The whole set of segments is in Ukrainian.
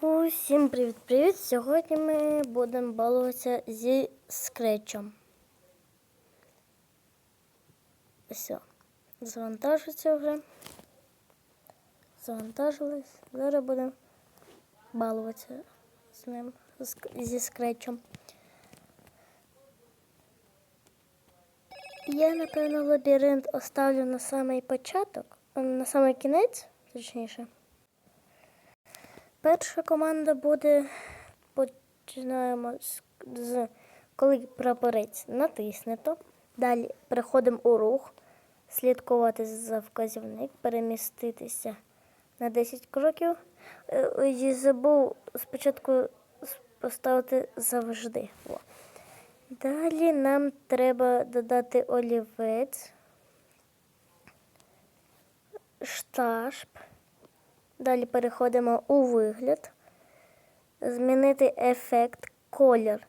Усім привіт-привіт! Сьогодні ми будемо балуватися зі скретчем. Все. Завантажується вже. Завантажилось. Зараз будемо балуватися з ним, зі скретчем. Я, напевно, лабіринт оставлю на самий початок, на самий кінець, точніше. Перша команда буде. Починаємо з, з коли прапорець натиснето. Далі переходимо у рух, слідкувати за вказівник, переміститися на 10 кроків. Е, І забув спочатку поставити завжди. О. Далі нам треба додати олівець, шташп. Далі переходимо у вигляд, змінити ефект колір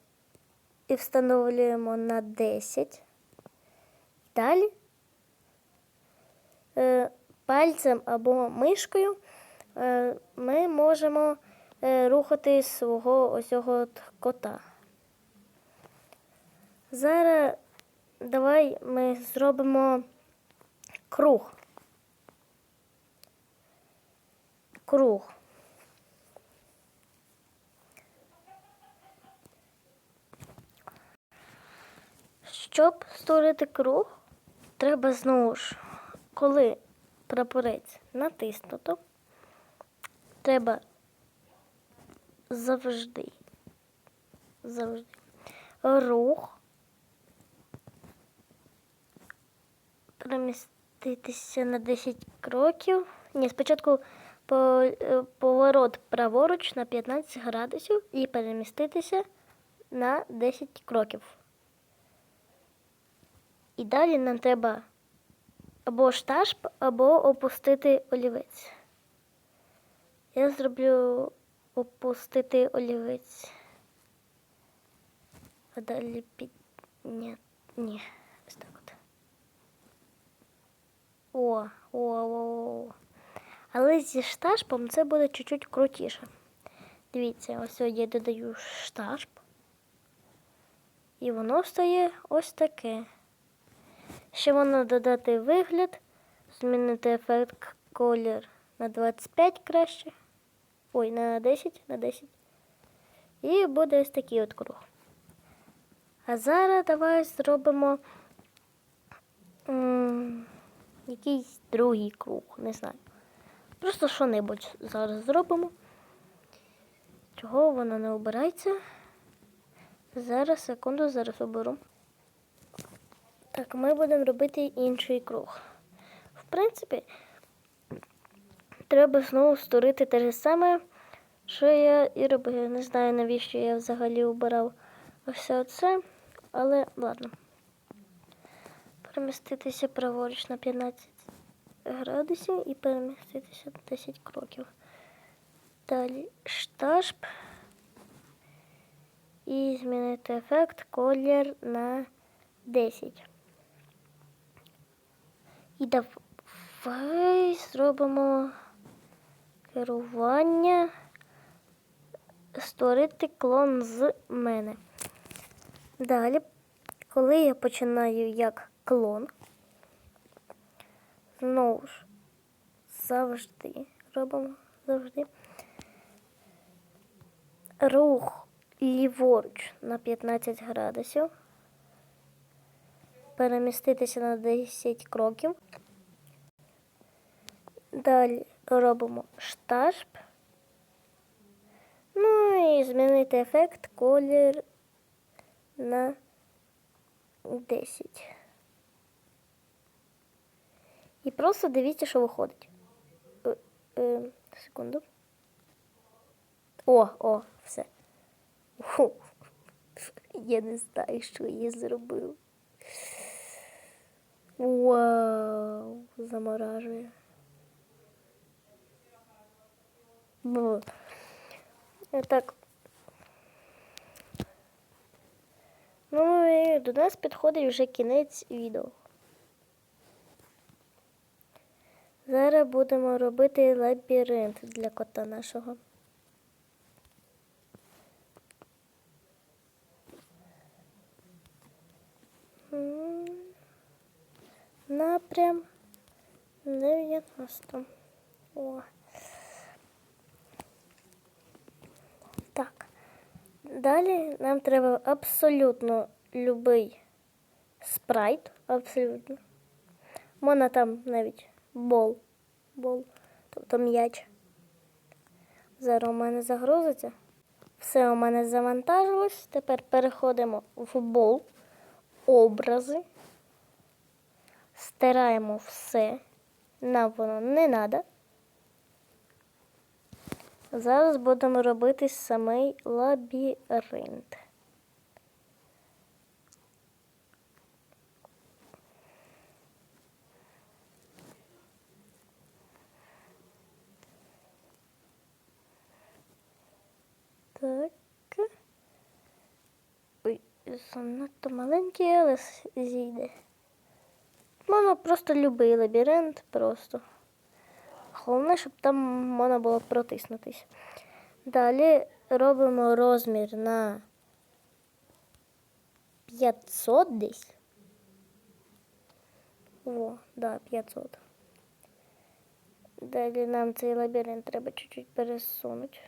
і встановлюємо на 10. Далі е, пальцем або мишкою е, ми можемо е, рухати свого ось цього кота. Зараз давай ми зробимо круг. Круг. Щоб створити круг, треба знову ж, коли прапорець натиснуто, треба завжди, завжди рух переміститися на 10 кроків. Ні, спочатку по, поворот праворуч на 15 градусів і переміститися на 10 кроків. І далі нам треба або шташп, або опустити олівець. Я зроблю опустити олівець. А далі під... Ні, ні. Ось так от. О, о, о, о. Але зі шташпом це буде чуть-чуть крутіше. Дивіться, ось я додаю шташп. І воно стає ось таке. Ще можна додати вигляд, змінити ефект колір на 25 краще. Ой, на 10, на 10. І буде ось такий от круг. А зараз давай зробимо м, якийсь другий круг, не знаю. Просто що-небудь зараз зробимо. Чого воно не обирається? Зараз, секунду, зараз оберу. Так, ми будемо робити інший круг. В принципі, треба знову створити те ж саме, що я і робив. Не знаю, навіщо я взагалі обирав ось це, але ладно. Переміститися праворуч на 15 градусів і переміститися на 10 кроків. Далі шташп і змінити ефект колір на 10. І давай зробимо керування, створити клон з мене. Далі, коли я починаю як клон, знову ж завжди робимо завжди рух ліворуч на 15 градусів, переміститися на 10 кроків. Далі робимо шташп. Ну і змінити ефект колір на 10. І просто дивіться, що виходить. Е, е, секунду. О, о, все. Фу. Я не знаю, що я зробив. Вау, заморажує. Бу. Так. Ну і до нас підходить вже кінець відео. Зараз будемо робити лабіринт для кота нашого. Напрям 90. О. Так. Далі нам треба абсолютно любий спрайт. Абсолютно. Мона там навіть бол. Бол. Тобто м'яч. Зараз у мене загрузиться. Все у мене завантажилось. Тепер переходимо в бол, образи. Стираємо все. Нам воно не треба. Зараз будемо робити самий лабіринт. Так. Ой, занадто маленький, але зійде. Можна просто любий лабіринт, просто. Головне, щоб там можна було протиснутися. Далі робимо розмір на 500 десь. О, да, 500. Далі нам цей лабіринт треба чуть-чуть пересунути.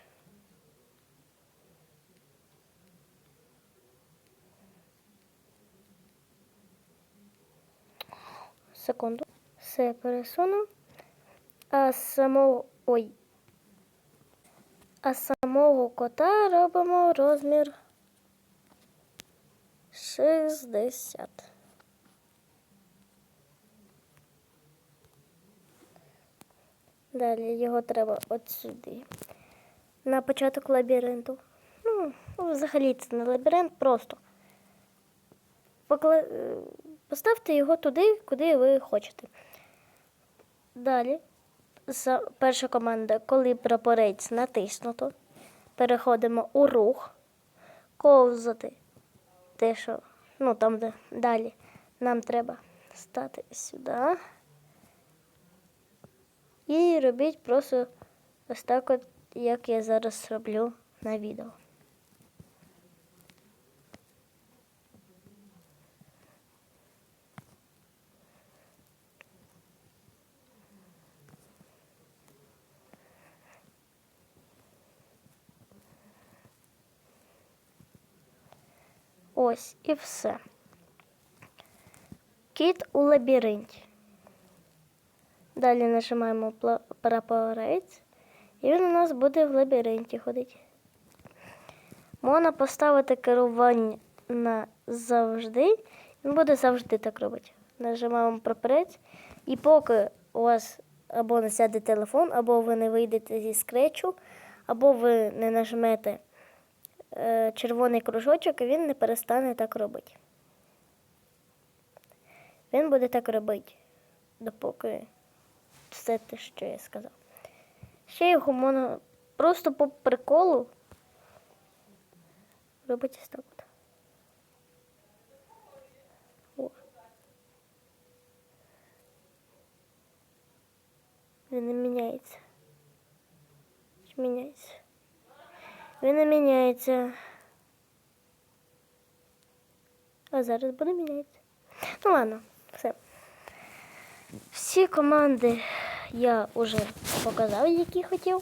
Секунду. Все пересуну. А самого. Ой. А самого кота робимо розмір 60. Далі його треба от сюди. На початок лабіринту. Ну, взагалі це не лабіринт, просто. Покла... Поставте його туди, куди ви хочете. Далі, перша команда, коли прапорець натиснуто, переходимо у рух, ковзати. Те, що, ну там, де далі, нам треба стати сюди. І робіть просто ось так, от, як я зараз роблю на відео. Ось і все. Кіт у лабіринті. Далі нажимаємо прапорець, і він у нас буде в лабіринті ходити. Можна поставити керування на завжди. Він буде завжди так робити. Нажимаємо прапорець, і поки у вас або не сяде телефон, або ви не вийдете зі скретчу, або ви не нажмете червоний кружочок, і він не перестане так робити. Він буде так робити, допоки все те, що я сказав. Ще його можна просто по приколу робити так. Він не міняється. Міняється? Він не міняється. А зараз буде мінятися. Ну ладно, все. Всі команди я вже показав, які хотів.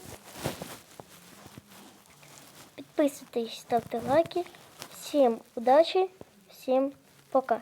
Підписуйтесь, ставте лайки. Всім удачі, всім пока.